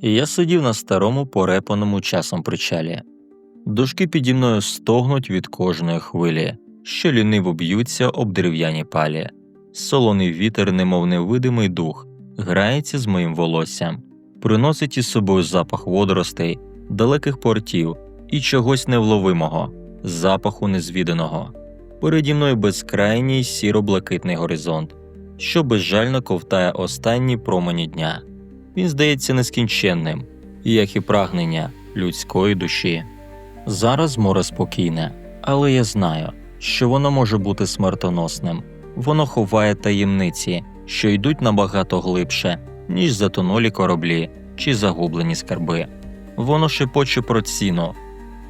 я сидів на старому порепаному часом причалі. Дошки піді мною стогнуть від кожної хвилі, що ліниво б'ються об дерев'яні палі. Солоний вітер, немов невидимий дух, грається з моїм волоссям, приносить із собою запах водоростей, далеких портів і чогось невловимого, запаху незвіданого. Переді мною безкрайній сіро-блакитний горизонт, що безжально ковтає останні промені дня. Він здається нескінченним, як і прагнення людської душі. Зараз море спокійне, але я знаю, що воно може бути смертоносним. Воно ховає таємниці, що йдуть набагато глибше, ніж затонулі кораблі чи загублені скарби. Воно шепоче про ціну,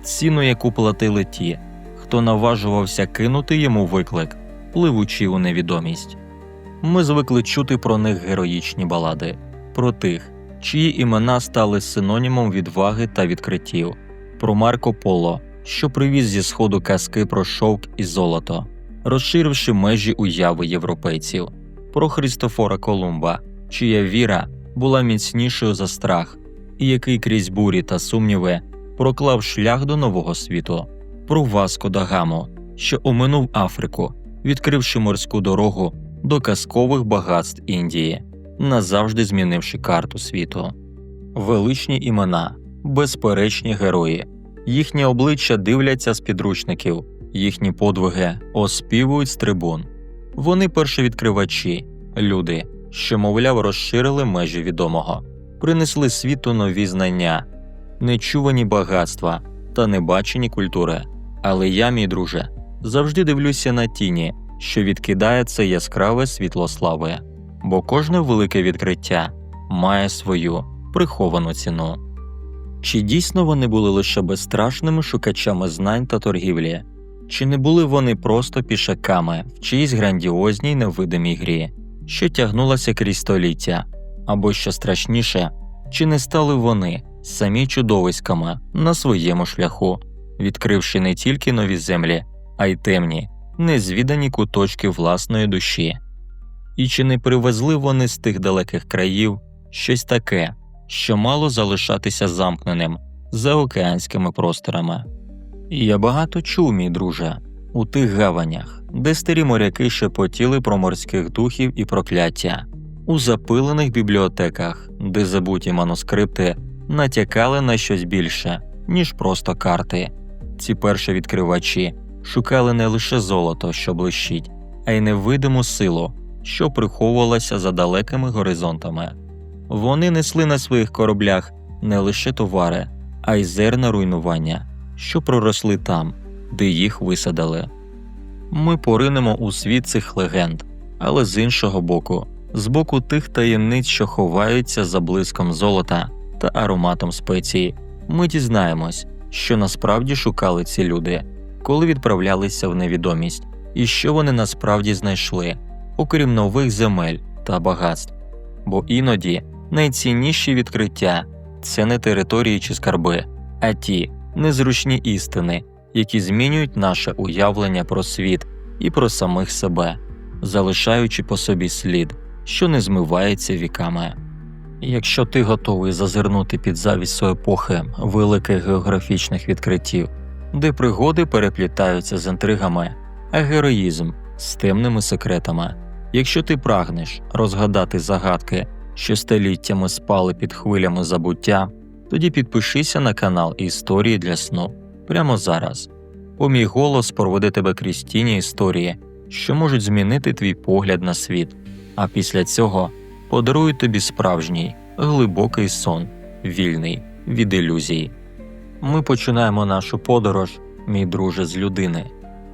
ціну, яку платили ті, хто наважувався кинути йому виклик, пливучи у невідомість. Ми звикли чути про них героїчні балади, про тих, чиї імена стали синонімом відваги та відкриттів, про Марко Поло, що привіз зі сходу казки про шовк і золото, розширивши межі уяви європейців, про Христофора Колумба, чия віра була міцнішою за страх, і який крізь бурі та сумніви проклав шлях до нового світу, про Васко да Гаму, що оминув Африку, відкривши морську дорогу до казкових багатств Індії, назавжди змінивши карту світу. Величні імена, безперечні герої, їхні обличчя дивляться з підручників, їхні подвиги оспівують з трибун. Вони першовідкривачі, люди, що, мовляв, розширили межі відомого, принесли світу нові знання, нечувані багатства та небачені культури. Але я, мій друже, завжди дивлюся на тіні, що відкидає це яскраве світло слави, бо кожне велике відкриття має свою приховану ціну. Чи дійсно вони були лише безстрашними шукачами знань та торгівлі, чи не були вони просто пішаками в чиїсь грандіозній невидимій грі, що тягнулася крізь століття, або що страшніше, чи не стали вони самі чудовиськами на своєму шляху, відкривши не тільки нові землі, а й темні, незвідані куточки власної душі? І чи не привезли вони з тих далеких країв щось таке, що мало залишатися замкненим за океанськими просторами? Я багато чув, мій друже, у тих гаванях, де старі моряки шепотіли про морських духів і прокляття, у запилених бібліотеках, де забуті манускрипти натякали на щось більше, ніж просто карти. Ці перші відкривачі шукали не лише золото, що блищить, а й невидиму силу, що приховувалася за далекими горизонтами. Вони несли на своїх кораблях не лише товари, а й зерна руйнування, що проросли там, де їх висадили. Ми поринемо у світ цих легенд, але з іншого боку, з боку тих таємниць, що ховаються за блиском золота та ароматом спеції, ми дізнаємось, що насправді шукали ці люди, коли відправлялися в невідомість, і що вони насправді знайшли, окрім нових земель та багатств. Бо іноді найцінніші відкриття це не території чи скарби, а ті незручні істини, які змінюють наше уявлення про світ і про самих себе, залишаючи по собі слід, що не змивається віками. Якщо ти готовий зазирнути під завісу епохи великих географічних відкриттів, де пригоди переплітаються з інтригами, а героїзм з темними секретами, якщо ти прагнеш розгадати загадки, що століттями спали під хвилями забуття, тоді підпишися на канал Історії для сну прямо зараз, бо мій голос проведе тебе крізь тіні історії, що можуть змінити твій погляд на світ, а після цього подарують тобі справжній, глибокий сон, вільний від ілюзій. Ми починаємо нашу подорож, мій друже, з людини,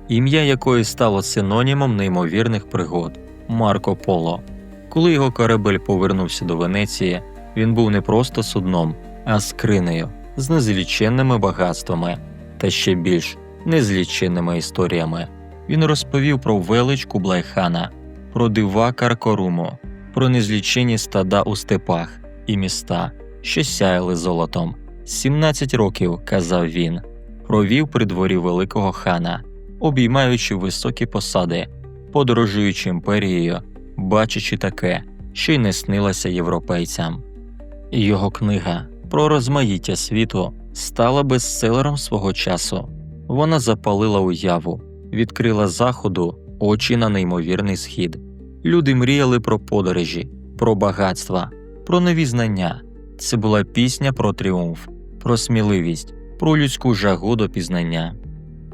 ім'я якої стало синонімом неймовірних пригод Марко Поло. Коли його корабель повернувся до Венеції, він був не просто судном, а скринею з незліченними багатствами та ще більш незліченними історіями. Він розповів про велич Кублайхана, про дива Каркоруму, про незлічені стада у степах і міста, що сяяли золотом. 17 років, казав він, провів при дворі великого хана, обіймаючи високі посади, подорожуючи імперією, бачачи таке, що й не снилося європейцям. Його книга про розмаїття світу стала бестселером свого часу. Вона запалила уяву, відкрила заходу очі на неймовірний схід. Люди мріяли про подорожі, про багатства, про нові знання. Це була пісня про тріумф, про сміливість, про людську жагу до пізнання.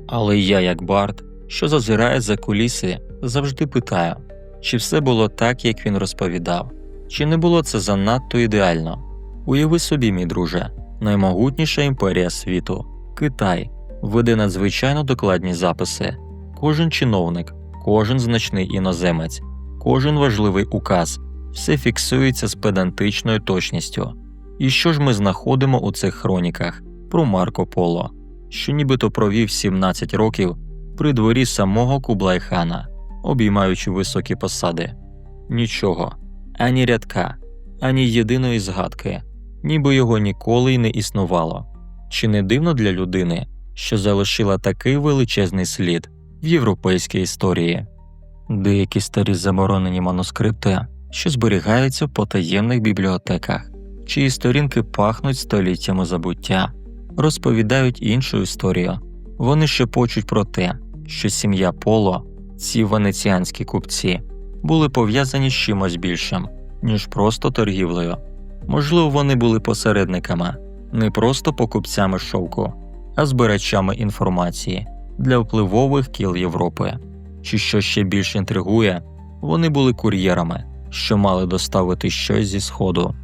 Але я, як Барт, що зазирає за куліси, завжди питаю, чи все було так, як він розповідав, чи не було це занадто ідеально. Уяви собі, мій друже, наймогутніша імперія світу Китай веде надзвичайно докладні записи. Кожен чиновник, кожен значний іноземець, кожен важливий указ все фіксується з педантичною точністю. І що ж ми знаходимо у цих хроніках про Марко Поло, що нібито провів 17 років при дворі самого Кублайхана, обіймаючи високі посади? Нічого, ані рядка, ані єдиної згадки, ніби його ніколи й не існувало. Чи не дивно для людини, що залишила такий величезний слід в європейській історії? Деякі старі заборонені манускрипти, що зберігаються в потаємних бібліотеках, чиї сторінки пахнуть століттями забуття, розповідають іншу історію. Вони шепочуть про те, що сім'я Поло, ці венеціанські купці, були пов'язані з чимось більшим, ніж просто торгівлею. Можливо, вони були посередниками, не просто покупцями шовку, а збирачами інформації для впливових кіл Європи. Чи що ще більш інтригує, вони були кур'єрами, що мали доставити щось зі сходу.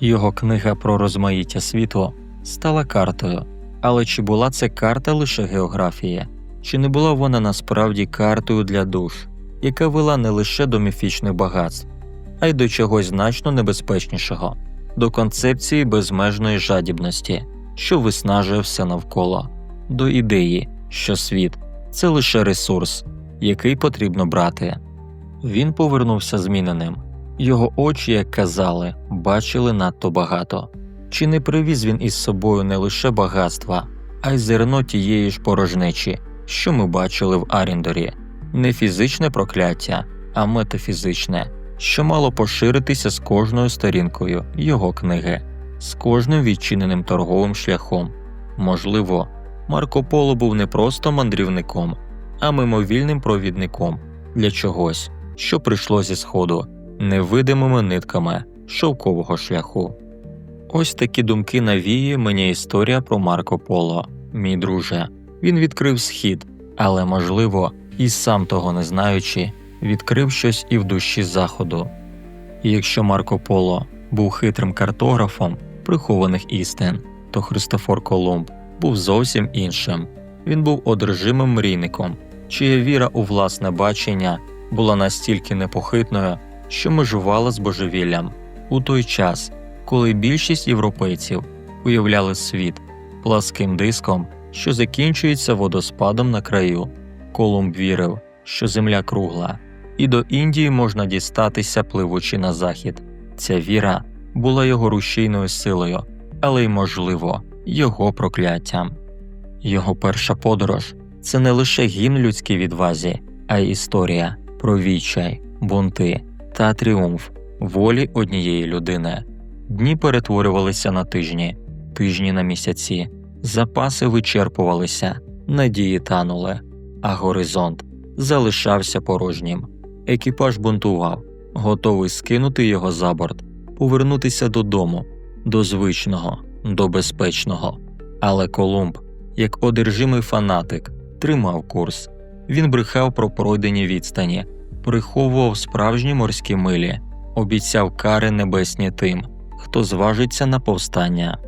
Його книга про розмаїття світу стала картою, але чи була це карта лише географії, чи не була вона насправді картою для душ, яка вела не лише до міфічних багатств, а й до чогось значно небезпечнішого, до концепції безмежної жадібності, що виснажує все навколо, до ідеї, що світ це лише ресурс, який потрібно брати. Він повернувся зміненим. Його очі, як казали, бачили надто багато. Чи не привіз він із собою не лише багатства, а й зерно тієї ж порожнечі, що ми бачили в Аріндорі, не фізичне прокляття, а метафізичне, що мало поширитися з кожною сторінкою його книги, з кожним відчиненим торговим шляхом. Можливо, Марко Поло був не просто мандрівником, а мимовільним провідником для чогось, що прийшло зі сходу, невидимими нитками шовкового шляху. Ось такі думки навіє мені історія про Марко Поло, мій друже. Він відкрив схід, але, можливо, і сам того не знаючи, відкрив щось і в душі заходу. І якщо Марко Поло був хитрим картографом прихованих істин, то Христофор Колумб був зовсім іншим. Він був одержимим мрійником, чия віра у власне бачення була настільки непохитною, що межувала з божевіллям у той час, коли більшість європейців уявляли світ пласким диском, що закінчується водоспадом на краю. Колумб вірив, що земля кругла, і до Індії можна дістатися, пливучи на захід. Ця віра була його рушійною силою, але й, можливо, його прокляттям. Його перша подорож це не лише гімн людській відвазі, а й історія про відчай, бунти та тріумф волі однієї людини. Дні перетворювалися на тижні, тижні на місяці, запаси вичерпувалися, надії танули, а горизонт залишався порожнім. Екіпаж бунтував, готовий скинути його за борт, повернутися додому, до звичного, до безпечного. Але Колумб, як одержимий фанатик, тримав курс. Він брехав про пройдені відстані, приховував справжні морські милі, обіцяв кари небесні тим, хто зважиться на повстання.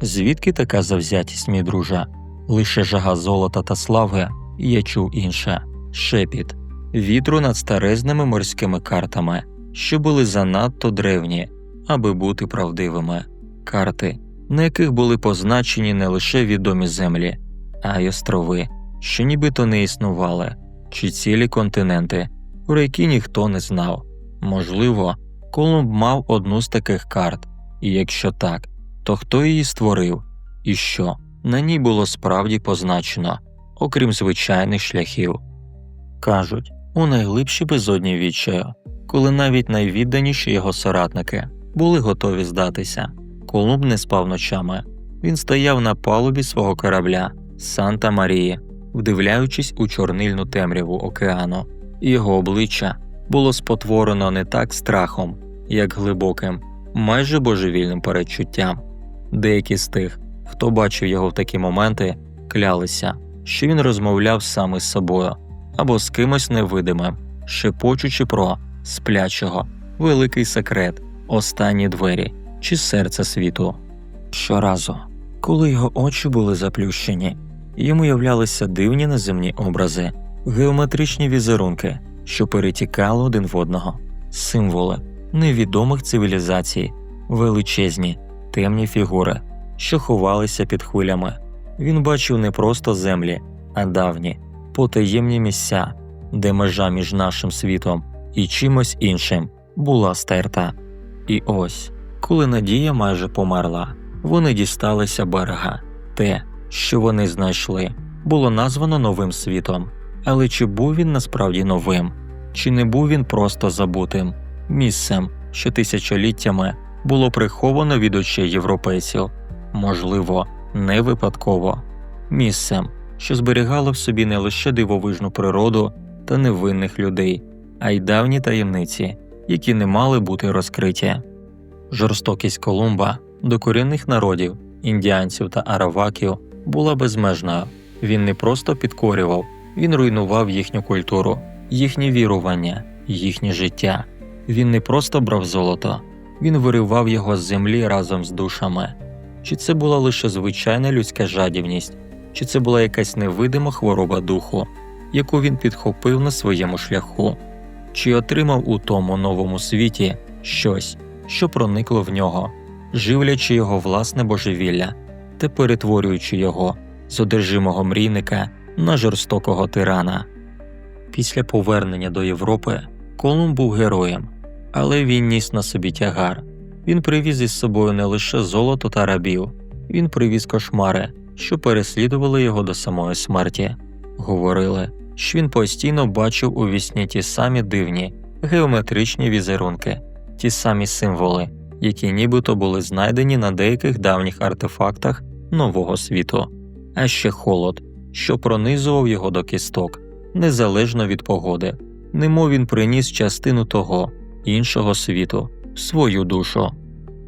Звідки така завзятість, мій друже? Лише жага золота та слави, я чув інше шепіт, вітру над старезними морськими картами, що були занадто древні, аби бути правдивими, карти, на яких були позначені не лише відомі землі, а й острови, що нібито не існували, чи цілі континенти, про які ніхто не знав. Можливо, Колумб мав одну з таких карт, і якщо так, то хто її створив, і що на ній було справді позначено, окрім звичайних шляхів. Кажуть, у найглибші безодні відчаю, коли навіть найвідданіші його соратники були готові здатися. Колумб не спав ночами. Він стояв на палубі свого корабля Санта Марії, вдивляючись у чорнильну темряву океану, його обличчя було спотворено не так страхом, як глибоким, майже божевільним передчуттям. Деякі з тих, хто бачив його в такі моменти, клялися, що він розмовляв саме з собою або з кимось невидимим, шепочучи про сплячого, великий секрет, останні двері чи серце світу. Щоразу, коли його очі були заплющені, йому являлися дивні неземні образи, геометричні візерунки, що перетікали один в одного, символи невідомих цивілізацій, величезні, темні фігури, що ховалися під хвилями. Він бачив не просто землі, а давні, потаємні місця, де межа між нашим світом і чимось іншим була стерта. І ось, коли надія майже померла, вони дісталися берега. Те, що вони знайшли, було названо новим світом. Але чи був він насправді новим, чи не був він просто забутим місцем, що тисячоліттями було приховано від очей європейців, можливо, не випадково, місцем, що зберігало в собі не лише дивовижну природу та невинних людей, а й давні таємниці, які не мали бути розкриті. Жорстокість Колумба до корінних народів, індіанців та араваків була безмежною. Він не просто підкорював, він руйнував їхню культуру, їхнє вірування, їхнє життя. Він не просто брав золото, він виривав його з землі разом з душами. Чи це була лише звичайна людська жадібність, чи це була якась невидима хвороба духу, яку він підхопив на своєму шляху, чи отримав у тому новому світі щось, що проникло в нього, живлячи його власне божевілля та перетворюючи його з одержимого мрійника на жорстокого тирана. Після повернення до Європи Колумб був героєм, але він ніс на собі тягар. Він привіз із собою не лише золото та рабів, він привіз кошмари, що переслідували його до самої смерті. Говорили, що він постійно бачив у вісні ті самі дивні, геометричні візерунки, ті самі символи, які нібито були знайдені на деяких давніх артефактах нового світу, а ще холод, що пронизував його до кісток, незалежно від погоди, немов він приніс частину того іншого світу, свою душу.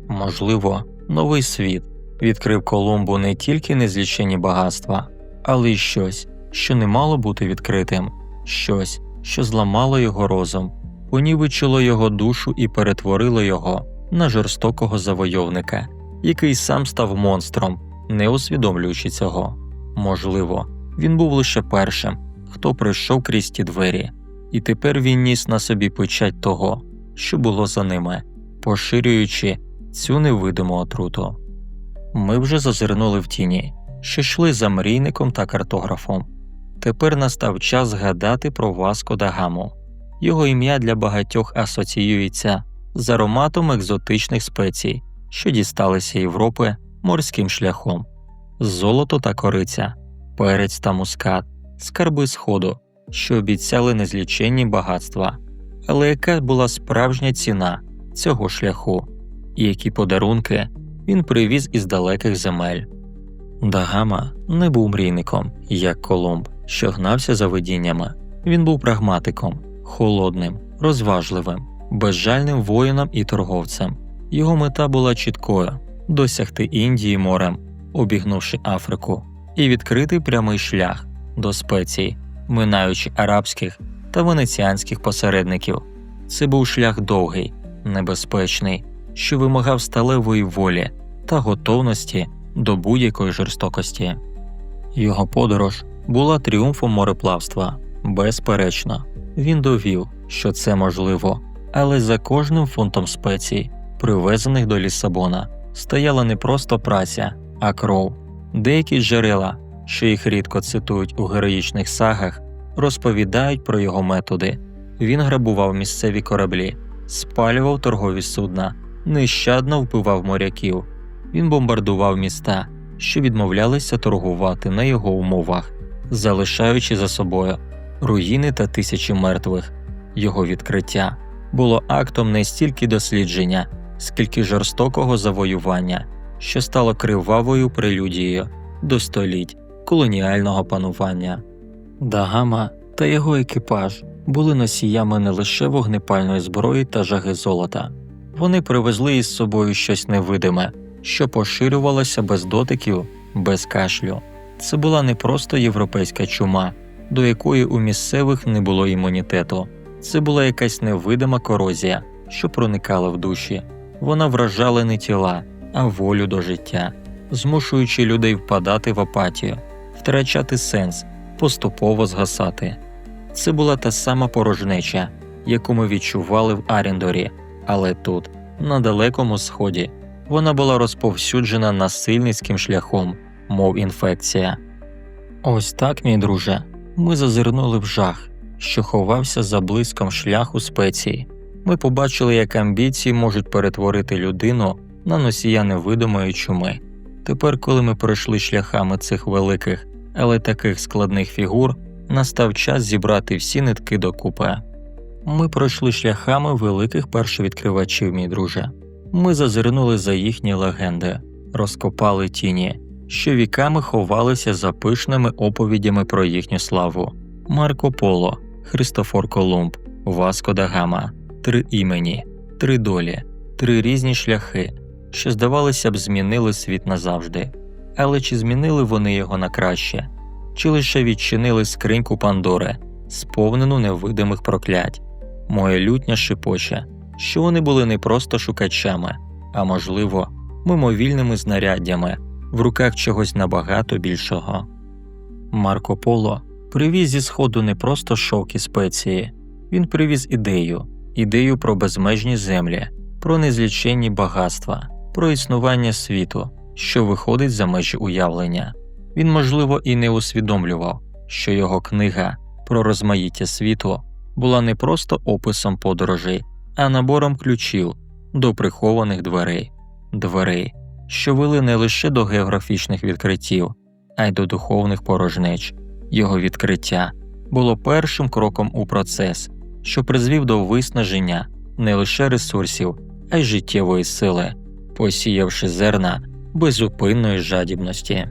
Можливо, новий світ відкрив Колумбу не тільки незлічені багатства, але й щось, що не мало бути відкритим, щось, що зламало його розум, понівечило його душу і перетворило його на жорстокого завойовника, який сам став монстром, не усвідомлюючи цього. Можливо, він був лише першим, хто пройшов крізь ті двері, і тепер він ніс на собі печать того, що було за ними, поширюючи цю невидиму отруту. Ми вже зазирнули в тіні, що йшли за мрійником та картографом. Тепер настав час згадати про Васко да Гаму. Його ім'я для багатьох асоціюється з ароматом екзотичних спецій, що дісталися Європи морським шляхом, золото та кориця, перець та мускат, скарби сходу, що обіцяли незліченні багатства, але яка була справжня ціна цього шляху, і які подарунки він привіз із далеких земель. Дагама не був мрійником, як Колумб, що гнався за видіннями. Він був прагматиком, холодним, розважливим, безжальним воїном і торговцем. Його мета була чіткою досягти Індії морем, обігнувши Африку, і відкрити прямий шлях до спецій, минаючи арабських та венеціанських посередників. Це був шлях довгий, небезпечний, що вимагав сталевої волі та готовності до будь-якої жорстокості. Його подорож була тріумфом мореплавства, безперечно, він довів, що це можливо, але за кожним фунтом спецій, привезених до Лісабона, стояла не просто праця, а кров. Деякі джерела, що їх рідко цитують у героїчних сагах, розповідають про його методи. Він грабував місцеві кораблі, спалював торгові судна, нещадно вбивав моряків. Він бомбардував міста, що відмовлялися торгувати на його умовах, залишаючи за собою руїни та тисячі мертвих. Його відкриття було актом не стільки дослідження, скільки жорстокого завоювання, що стало кривавою прелюдією до століть колоніального панування. Дагама та його екіпаж були носіями не лише вогнепальної зброї та жаги золота, вони привезли із собою щось невидиме, що поширювалося без дотиків, без кашлю. Це була не просто європейська чума, до якої у місцевих не було імунітету. Це була якась невидима корозія, що проникала в душі. Вона вражала не тіла, а волю до життя, змушуючи людей впадати в апатію, втрачати сенс, поступово згасати. Це була та сама порожнеча, яку ми відчували в Аріндорі, але тут, на далекому сході, вона була розповсюджена насильницьким шляхом, мов інфекція. Ось так, мій друже, ми зазирнули в жах, що ховався за блиском шляху спецій. Ми побачили, як амбіції можуть перетворити людину на носія невидимої чуми. Тепер, коли ми пройшли шляхами цих великих, але таких складних фігур, настав час зібрати всі нитки докупи. Ми пройшли шляхами великих першовідкривачів, мій друже. Ми зазирнули за їхні легенди, розкопали тіні, що віками ховалися за пишними оповідями про їхню славу. Марко Поло, Христофор Колумб, Васко да Гама, три імені, три долі, три різні шляхи, що, здавалося б, змінили світ назавжди. Але чи змінили вони його на краще, чи лише відчинили скриньку Пандори, сповнену невидимих проклять? Моя лютня шипоче, що вони були не просто шукачами, а можливо, мимовільними знаряддями в руках чогось набагато більшого. Марко Поло привіз зі сходу не просто шовк і спеції, він привіз ідею, ідею про безмежні землі, про незліченні багатства, про існування світу, що виходить за межі уявлення. Він, можливо, і не усвідомлював, що його книга про розмаїття світу була не просто описом подорожей, а набором ключів до прихованих дверей, дверей, що вели не лише до географічних відкриттів, а й до духовних порожнеч. Його відкриття було першим кроком у процес, що призвів до виснаження не лише ресурсів, а й життєвої сили, посіявши зерна безупинної жадібності.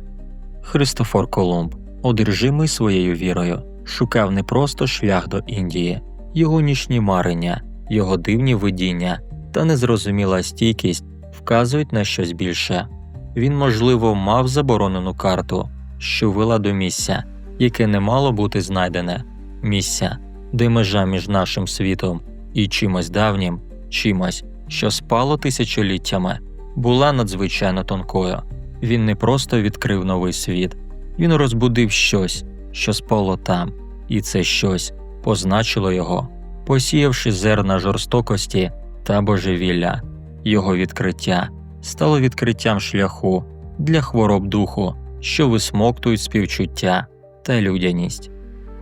Христофор Колумб, одержимий своєю вірою, шукав не просто шлях до Індії, його нічні марення, його дивні видіння та незрозуміла стійкість вказують на щось більше. Він, можливо, мав заборонену карту, що вела до місця, яке не мало бути знайдене, місця, де межа між нашим світом і чимось давнім, чимось, що спало тисячоліттями, була надзвичайно тонкою. Він не просто відкрив новий світ, він розбудив щось, що спало там, і це щось позначило його, посіявши зерна жорстокості та божевілля. Його відкриття стало відкриттям шляху для хвороб духу, що висмоктують співчуття та людяність.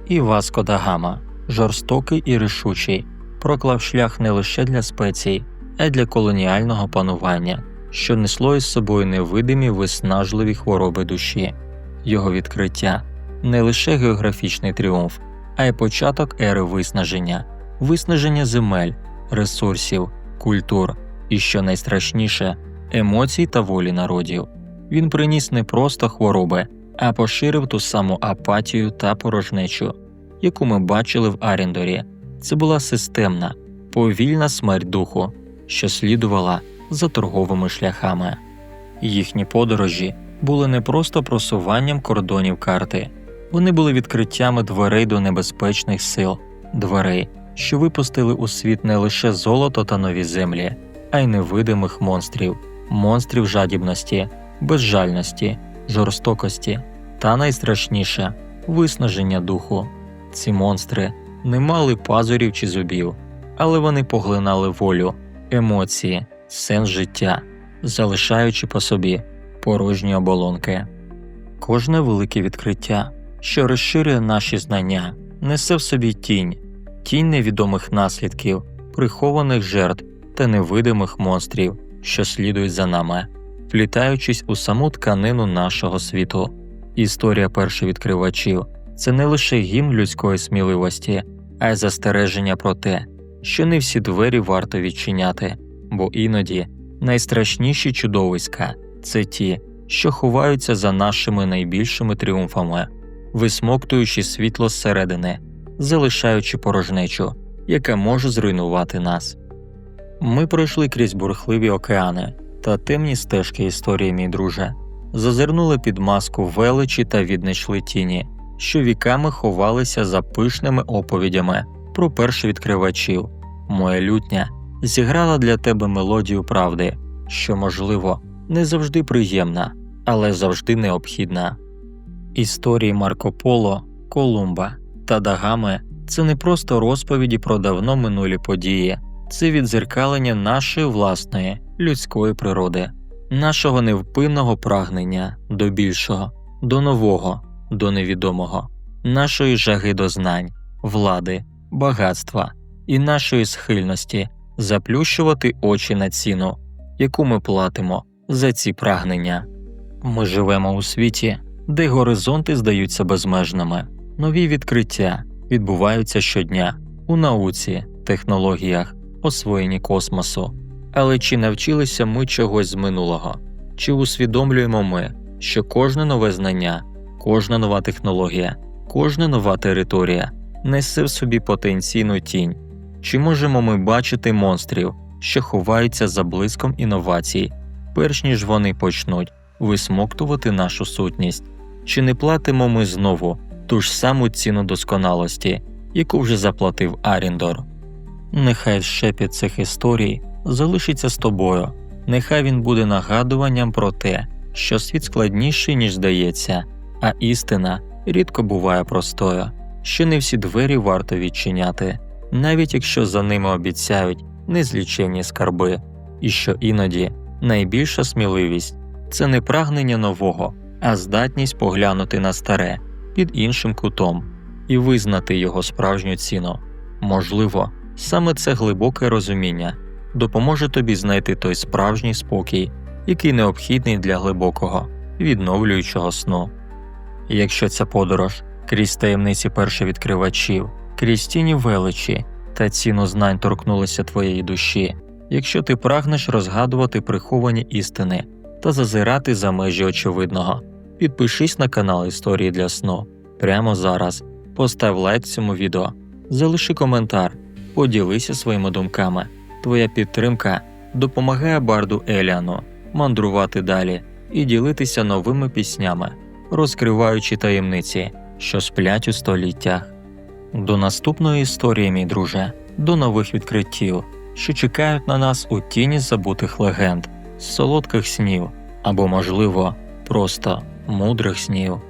І Васко да Гама, жорстокий і рішучий, проклав шлях не лише для спецій, а й для колоніального панування, що несло із собою невидимі виснажливі хвороби душі. Його відкриття не лише географічний тріумф, а й початок ери виснаження, виснаження земель, ресурсів, культур і, що найстрашніше, емоцій та волі народів. Він приніс не просто хвороби, а поширив ту саму апатію та порожнечу, яку ми бачили в Аріндорі. Це була системна, повільна смерть духу, що слідувала за торговими шляхами. Їхні подорожі були не просто просуванням кордонів карти, вони були відкриттями дверей до небезпечних сил, дверей, що випустили у світ не лише золото та нові землі, а й невидимих монстрів, монстрів жадібності, безжальності, жорстокості та найстрашніше виснаження духу. Ці монстри не мали пазурів чи зубів, але вони поглинали волю, емоції, сенс життя, залишаючи по собі порожні оболонки. Кожне велике відкриття, що розширює наші знання, несе в собі тінь, тінь невідомих наслідків, прихованих жертв та невидимих монстрів, що слідують за нами, вплітаючись у саму тканину нашого світу. Історія першовідкривачів це не лише гімн людської сміливості, а й застереження про те, що не всі двері варто відчиняти, бо іноді Найстрашніші чудовиська це ті, що ховаються за нашими найбільшими тріумфами, висмоктуючи світло зсередини, залишаючи порожнечу, яка може зруйнувати нас. Ми пройшли крізь бурхливі океани та темні стежки історії, мій друже, зазирнули під маску величі та віднайшли тіні, що віками ховалися за пишними оповідями про першовідкривачів. Моя лютня зіграла для тебе мелодію правди, що, можливо, не завжди приємна, але завжди необхідна. Історії Марко Поло, Колумба та Дагами це не просто розповіді про давно минулі події, це відзеркалення нашої власної людської природи, нашого невпинного прагнення до більшого, до нового, до невідомого, нашої жаги до знань, влади, багатства і нашої схильності заплющувати очі на ціну, яку ми платимо за ці прагнення. Ми живемо у світі, де горизонти здаються безмежними, нові відкриття відбуваються щодня у науці, технологіях, освоєнні космосу. Але чи навчилися ми чогось з минулого? Чи усвідомлюємо ми, що кожне нове знання, кожна нова технологія, кожна нова територія несе в собі потенційну тінь? Чи можемо ми бачити монстрів, що ховаються за блиском інновацій, перш ніж вони почнуть висмоктувати нашу сутність? Чи не платимо ми знову ту ж саму ціну досконалості, яку вже заплатив Аріндор? Нехай шепіт цих історій залишиться з тобою, нехай він буде нагадуванням про те, що світ складніший, ніж здається, а істина рідко буває простою, що не всі двері варто відчиняти, навіть якщо за ними обіцяють незліченні скарби, і що іноді найбільша сміливість це не прагнення нового, а здатність поглянути на старе під іншим кутом і визнати його справжню ціну. Можливо, саме це глибоке розуміння допоможе тобі знайти той справжній спокій, який необхідний для глибокого, відновлюючого сну. Якщо ця подорож крізь таємниці першовідкривачів, крізь тіні величі та ціну знань торкнулися твоєї душі, якщо ти прагнеш розгадувати приховані істини та зазирати за межі очевидного, підпишись на канал Історії для сну прямо зараз, постав лайк цьому відео, залиши коментар, поділися своїми думками. Твоя підтримка допомагає барду Еліану мандрувати далі і ділитися новими піснями, розкриваючи таємниці, що сплять у століттях. До наступної історії, мій друже, до нових відкриттів, що чекають на нас у тіні забутих легенд, солодких снів або, можливо, просто мудрих снів.